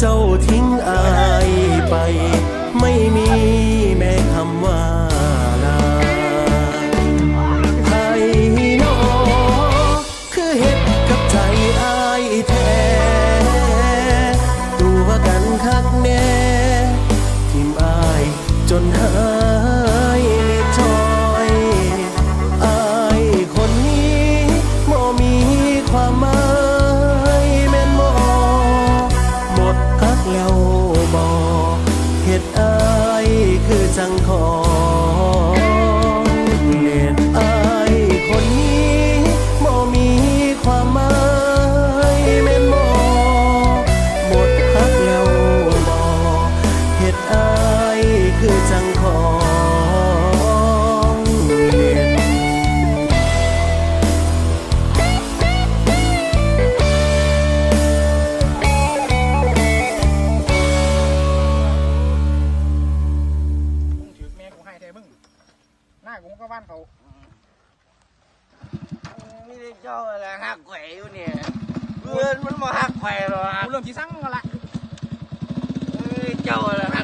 เจ้าทิ้งอายไป ไม่มีแม้คำว่าลาไทยนอคือเห็ดกับใจอายแท้ตัวกันคักแน่ทิมอายจนหา คือ หน้ากูก็บ้านเขา ไม่ได้เจ้าอะไรหักแขวอยู่เนี่ยเพื่อนมันมาหักแขวหรอกกูเริ่มที่สั่งกันละ ไม่ได้เจ้าอะไร